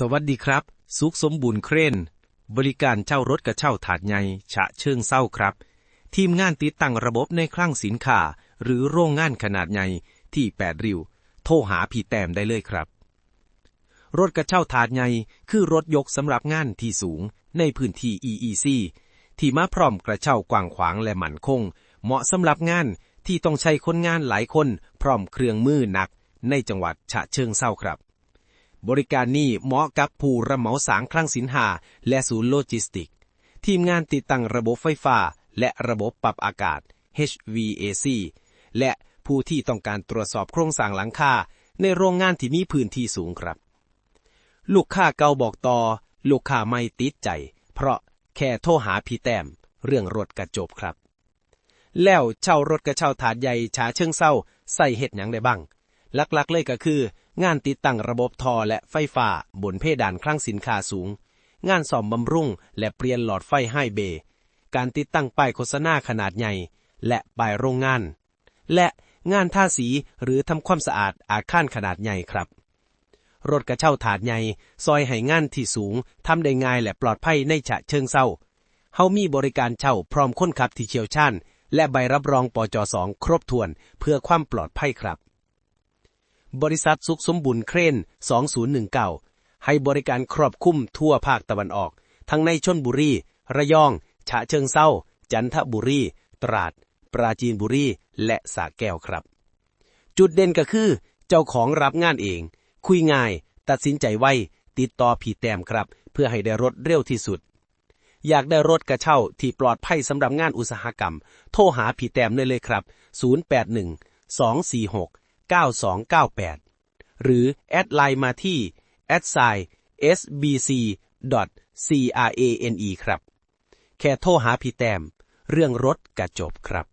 สวัสดีครับ สุขสมบูรณ์เครน บริการเช่ารถกระเช่าถาดใหญ่ฉะเชิงเศร้าครับ ทีมงานติดตั้งระบบในคลังสินค้า หรือโรงงานขนาดใหญ่ที่แปดริ้วโทรหาพี่แต้มได้เลยครับ รถกระเช่าถาดใหญ่คือรถยกสำหรับงานที่สูงในพื้นที่ EEC ที่มาพร้อมกระเช่ากว้างขวางและมั่นคง เหมาะสำหรับงานที่ต้องใช้คนงานหลายคนพร้อมเครื่องมือหนักในจังหวัดฉะเชิงเศร้าครับ บริการนี้เหมาะกับผู้รับเหมาสางคลังสินหา และศูนย์โลจิสติก ทีมงานติดตั้งระบบไฟฟ้า และระบบปรับอากาศ HVAC และผู้ที่ต้องการตรวจสอบโครงสร้างหลังคาในโรงงานที่มีพื้นที่สูงครับ ลูกค้าเก่าบอกต่อ ลูกค้าไม่ติดใจ เพราะแค่โทรหาพี่แต้ม เรื่องรถกระจบครับ แล้วเช่ารถกระเช่าถาดใหญ่ฉาเชิงเศร้าใส่เห็ดหยังได้บ้างหลักๆเลยก็คือ งานติดตั้งระบบทอและไฟฟ้าบนเพดานคลังสินค้าสูง งานซ่อมบำรุง และเปลี่ยนหลอดไฟไฮเบ การติดตั้งป้ายโฆษณาขนาดใหญ่ และป้ายโรงงาน และงานทาสีหรือทำความสะอาดอาคารขนาดใหญ่ครับ รถกระเช่าถาดใหญ่ ซอยให้งานที่สูงทำได้ง่ายและปลอดภัยในฉะเชิงเศร้าเฮามีบริการเช่าพร้อมคนขับที่เชี่ยวชาญและใบรับรองปจสองครบถ้วนเพื่อความปลอดภัยครับ บริษัทสุขสมบุญเครน 2019 ให้บริการครอบคลุมทั่วภาคตะวันออก ทั้งในชนบุรี ระยอง ฉะเชิงเศร้าจันทบุรี ตราด ปราจีนบุรี และสระแก้วครับ จุดเด่นก็คือ เจ้าของรับงานเอง คุยง่าย ตัดสินใจไว ติดต่อผีแต้มครับ เพื่อให้ได้รถเร็วที่สุด อยากได้รถกระเช่าที่ปลอดภัยสำหรับงานอุตสาหกรรม โทรหาผีแต้มได้เลยครับ 081 246 9298 หรือแอดไลน์มาที่ sbc crane ครับ แค่โทรหาพี่แต้มเรื่องรถกระจบครับ